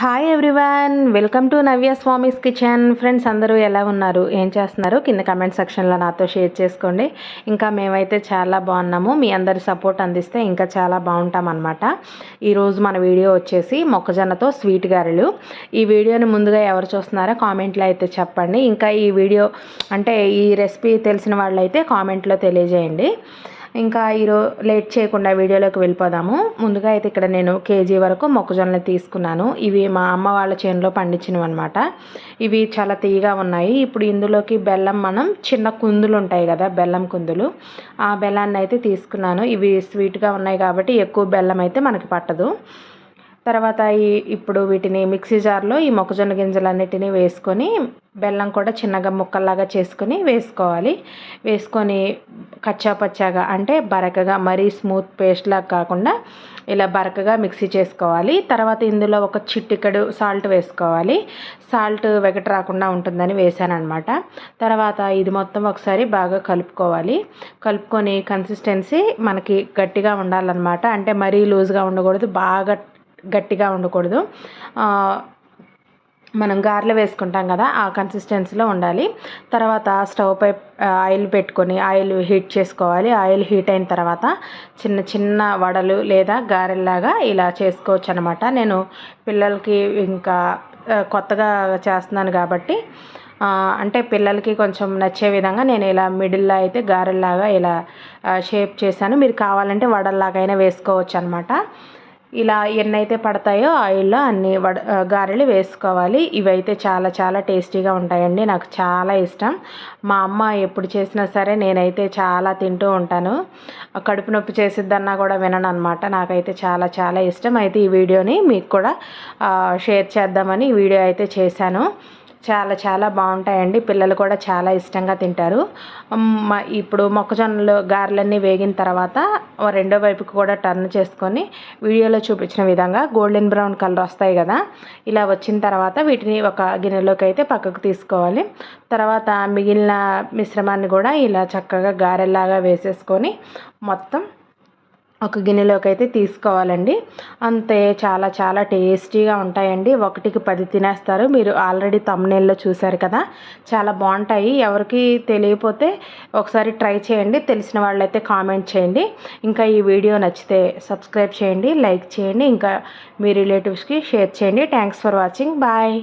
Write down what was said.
Hi everyone welcome to Navya Swami's kitchen friends అందరూ ఎలా ఉన్నారు? ఏం చేస్తున్నారు? కింద కమెంట్ సెక్షన్లో నాతో షేర్ చేసుకోండి. ఇంకా మేమైతే చాలా బాగున్నాము. మీ అందరి సపోర్ట్ అందిస్తే ఇంకా చాలా బాగుంటాం అనమాట ఈరోజు మన వీడియో వచ్చేసి మొక్కజొన్నతో స్వీట్ గారెలు. ఈ వీడియోని ముందుగా ఎవరు చూస్తున్నారో కామెంట్లో అయితే చెప్పండి. ఇంకా ఈ వీడియో అంటే ఈ రెసిపీ తెలిసిన వాళ్ళైతే కామెంట్లో తెలియజేయండి. ఇంకా ఈరోజు లేట్ చేయకుండా వీడియోలోకి వెళ్ళిపోదాము. ముందుగా అయితే ఇక్కడ నేను కేజీ వరకు మొక్కజొన్నలు తీసుకున్నాను. ఇవి మా అమ్మ వాళ్ళ చేనులో పండించినవి అనమాట ఇవి చాలా తీయగా ఉన్నాయి. ఇప్పుడు ఇందులోకి బెల్లం మనం చిన్న కుందులు ఉంటాయి కదా బెల్లం కుందులు. ఆ బెల్లాన్ని అయితే తీసుకున్నాను. ఇవి స్వీట్గా ఉన్నాయి కాబట్టి ఎక్కువ బెల్లం అయితే మనకి పట్టదు. తర్వాత ఈ ఇప్పుడు వీటిని మిక్సీ జార్లో ఈ మొక్కజొన్న గింజలన్నిటినీ వేసుకొని బెల్లం కూడా చిన్నగా ముక్కల్లాగా చేసుకొని వేసుకోవాలి. వేసుకొని కచ్చాపచ్చాగా అంటే బరకగా మరీ స్మూత్ పేస్ట్లాగా కాకుండా ఇలా బరకగా మిక్సీ చేసుకోవాలి. తర్వాత ఇందులో ఒక చిట్టికడు సాల్ట్ వేసుకోవాలి. సాల్ట్ వెగట రాకుండా ఉంటుందని వేసాను అనమాట తర్వాత ఇది మొత్తం ఒకసారి బాగా కలుపుకోవాలి. కలుపుకొని కన్సిస్టెన్సీ మనకి గట్టిగా ఉండాలన్నమాట. అంటే మరీ లూజ్గా ఉండకూడదు బాగా గట్టిగా ఉండకూడదు. మనం గారెలు వేసుకుంటాం కదా ఆ కన్సిస్టెన్సీలో ఉండాలి. తర్వాత స్టవ్ పై ఆయిల్ పెట్టుకొని ఆయిల్ హీట్ చేసుకోవాలి. ఆయిల్ హీట్ అయిన తర్వాత చిన్న చిన్న వడలు లేదా గారెల్లాగా ఇలా చేసుకోవచ్చు అనమాట నేను పిల్లలకి ఇంకా కొత్తగా చేస్తున్నాను కాబట్టి అంటే పిల్లలకి కొంచెం నచ్చే విధంగా నేను ఇలా మిడిల్లో అయితే గారెల్లాగా ఇలా షేప్ చేశాను. మీరు కావాలంటే వడల్లాగైనా వేసుకోవచ్చు అనమాట ఇలా ఎన్నైతే పడతాయో ఆయిల్లో అన్ని వడ గారెలు వేసుకోవాలి. ఇవైతే చాలా చాలా టేస్టీగా ఉంటాయండి. నాకు చాలా ఇష్టం. మా అమ్మ ఎప్పుడు చేసినా సరే నేనైతే చాలా తింటూ ఉంటాను. కడుపు నొప్పి చేసిద్దన్నా కూడా వినను అనమాట నాకైతే చాలా చాలా ఇష్టం. అయితే ఈ వీడియోని మీకు కూడా షేర్ చేద్దామని ఈ వీడియో అయితే చేశాను. చాలా చాలా బాగుంటాయండి. పిల్లలు కూడా చాలా ఇష్టంగా తింటారు. ఇప్పుడు మొక్కజొన్నలు గారెలన్నీ వేగిన తర్వాత రెండో వైపుకి కూడా టర్న్ చేసుకొని వీడియోలో చూపించిన విధంగా గోల్డెన్ బ్రౌన్ కలర్ వస్తాయి కదా ఇలా వచ్చిన తర్వాత వీటిని ఒక గిన్నెలోకి అయితే పక్కకు తీసుకోవాలి. తర్వాత మిగిలిన మిశ్రమాన్ని కూడా ఇలా చక్కగా గారెల్లాగా వేసేసుకొని మొత్తం ఒక గిన్నెలోకి అయితే తీసుకోవాలండి. అంతే చాలా చాలా టేస్టీగా ఉంటాయండి. ఒకటికి పది తినేస్తారు. మీరు ఆల్రెడీ తమ్నేల్లో చూశారు కదా. చాలా బాగుంటాయి. ఎవరికి తెలియపోతే ఒకసారి ట్రై చేయండి. తెలిసిన వాళ్ళైతే కామెంట్ చేయండి. ఇంకా ఈ వీడియో నచ్చితే సబ్స్క్రైబ్ చేయండి లైక్ చేయండి. ఇంకా మీ రిలేటివ్స్కి షేర్ చేయండి. Thanks for watching bye